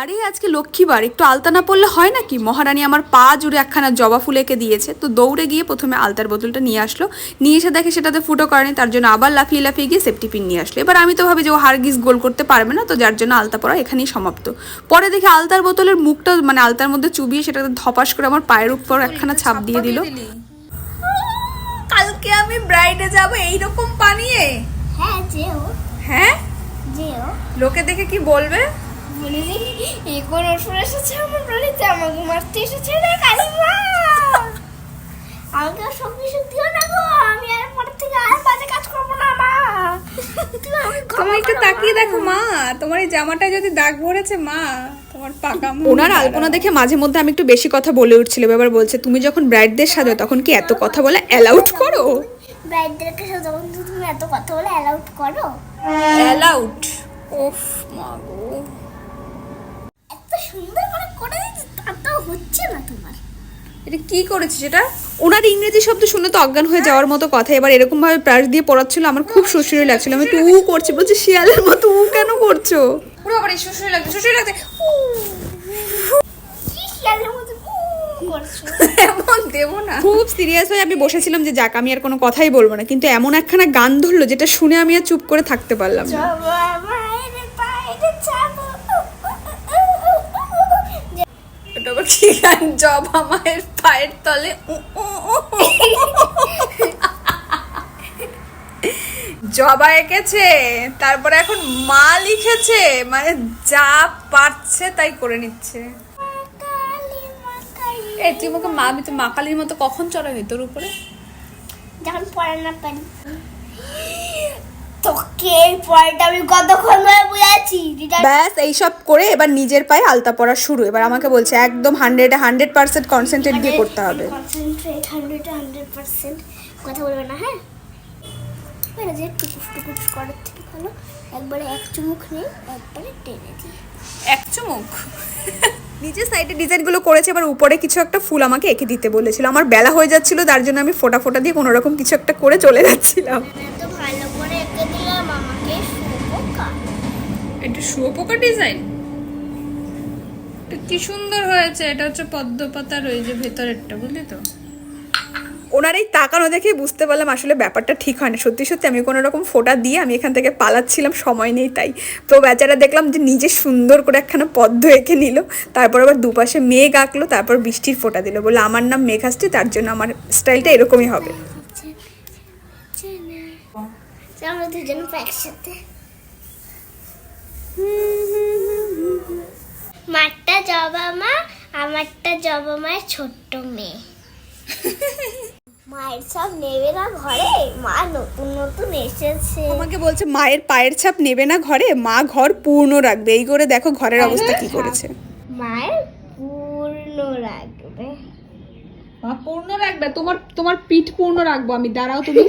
আরে আজকে লক্ষ্মীবার একটু আলতা না পড়লে হয় নাকি? মহারানী আমার পা জুড়ে একখানা জবা ফুল এঁকে দিয়েছে। তো দৌড়ে গিয়ে প্রথমে আলতার বোতলটা নিয়ে আসলো। নিয়ে এসে দেখে সেটাতে ফুটো করেনি তার জন্য আবার লাফিয়ে লাফিয়ে গিয়ে সেফটি পিন নিয়ে আসলো। এবার আমি তো ভাবি যে ও হারগিস গোল করতে পারবে না তো যার জন্য আলতা পরা এখানেই সমাপ্ত। পরে দেখে আলতার বোতলের মুখটা মানে আলতার মধ্যে চুবিয়ে সেটাতে ধপাস করে আমার পায়ের উপর একখানা ছাপ দিয়ে দিল। কালকে আমি ব্রাইডে যাব এইরকম পানিয়ে? হ্যাঁ যেও। হ্যাঁ? যেও। লোকে দেখে কি বলবে? বলে দেখি এই কোন ওষুধ এসেছে আমার বাড়িতে আমাকে মারতে এসেছে না কালিমা আমাকে আর সত্যি সত্যি না গো আমি আর পর থেকে আর বাজে কাজ করব না মা। তুমি একটু তাকিয়ে দেখো মা তোমার এই জামাটায় যদি দাগ ভরেছে মা তোমার পাকা ওনার আলপনা দেখে মাঝে মধ্যে আমি একটু বেশি কথা বলে উঠছিল এবার বলছে তুমি যখন ব্রাইডদের সাজো তখন কি এত কথা বলে অ্যালাউড করো? ব্রাইডদেরকে সাথে তখন তুমি এত কথা বলে অ্যালাউড করো। অ্যালাউড ওফ মা গো। সুন্দর করে করে দিচ্ছি তাতেও হচ্ছে না তোমার। এটা কি করেছিস এটা ওনার ইংরেজি শব্দ শুনে তো অজ্ঞান হয়ে যাওয়ার মতো কথা। এবার এরকম ভাবে প্রাস দিয়ে পড়াচ্ছিল আমার খুব সুশ্রী লাগছিল। আমি একটু করছি বলছি শিয়ালের মতো উ কেন করছ? পুরো আবার সুশ্রী লাগছে সুশ্রী লাগছে। এমন দেবো না। খুব সিরিয়াস হয়ে আমি বসেছিলাম যে যাক আমি আর কোনো কথাই বলব না। কিন্তু এমন একখানা গান ধরলো যেটা শুনে আমি আর চুপ করে থাকতে পারলাম না। কি গান? জবা মায়ের পায়ের তলে। জবা এঁকেছে, তারপরে এখন মা লিখেছে। মানে যা পারছে তাই করে নিচ্ছে। এ, তুই আমাকে মা, আমি তো মা কালীর মতো কখন চড়া হই তোর উপরে? যখন পড়া না পারি তোকে পড়াটা আমি কতক্ষণ ধরে বুঝাচ্ছি? ব্যাস এইসব করে এবার নিজের পায়ে আলতা পড়া শুরু। এবার আমাকে বলছে একদম হান্ড্রেডে হান্ড্রেড পার্সেন্ট কনসেন্ট্রেট দিয়ে করতে হবে। কনসেন্ট্রেট হান্ড্রেড হান্ড্রেড পার্সেন্ট কথা বলবে না হ্যাঁ? মানে যে টুকুস টুকুস করার থেকে ভালো একবারে এক চুমুক নেই একবারে টেনে দিই। এক চুমুক? নিচের সাইডে ডিজাইনগুলো করেছে এবার উপরে কিছু একটা ফুল আমাকে এঁকে দিতে বলেছিল। আমার বেলা হয়ে যাচ্ছিল তার জন্য আমি ফোটা ফোটা দিয়ে কোনো রকম কিছু একটা করে চলে যাচ্ছিলাম। এটা শুয়োপোকা ডিজাইন? কি সুন্দর হয়েছে এটা হচ্ছে পদ্ম পাতার ওই যে ভেতরেরটা বুঝলি তো? ওনার এই তাকানো দেখে বুঝতে পারলাম আসলে ব্যাপারটা ঠিক হয় না। সত্যি সত্যি আমি কোনো রকম ফোটা দিয়ে আমি এখান থেকে পালাচ্ছিলাম সময় নেই তাই। তো বেচারা দেখলাম যে নিজে সুন্দর করে একখানা পদ্ম এঁকে নিল তারপর আবার দুপাশে মেঘ আঁকলো তারপর বৃষ্টির ফোঁটা দিল। বলে আমার নাম মেঘ আসছে তার জন্য আমার স্টাইলটা এরকমই হবে। আমরা দুজন একসাথে জবা মা আমারটা জবা মায়ের ছোট্ট মেয়ে। মায়ের সব নেবে না ঘরে? মা নতুন নতুন এসেছে। আমাকে বলছে মায়ের পায়ের ছাপ নেবে না ঘরে? মা ঘর পূর্ণ রাখবে। এই করে দেখো ঘরের অবস্থা কি করেছে। মায়ের পূর্ণ রাখবে। মা পূর্ণ রাখবে? তোমার তোমার পিঠ পূর্ণ রাখব আমি। দাঁড়াও তুমি।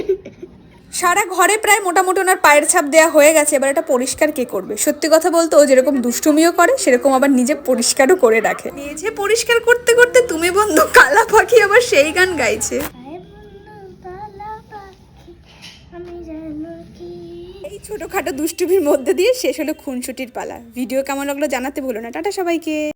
সারা ঘরে প্রায় মোটামুটি ওনার পায়ের ছাপ দেওয়া হয়ে গেছে। এবার এটা পরিষ্কার কে করবে? সত্যি কথা বলতে ও যেরকম দুষ্টুমিও করে সেরকম আবার নিজে পরিষ্কারও করে রাখে। নিজে পরিষ্কার করতে করতে তুমি বন্ধু কালা পাখি আবার সেই গান গাইছে। এই ছোটখাটো দুষ্টুমির মধ্যে দিয়ে শেষ হলো খুনসুটির পালা। ভিডিও কেমন লাগল জানাতে ভুলো না। টাটা সবাইকে।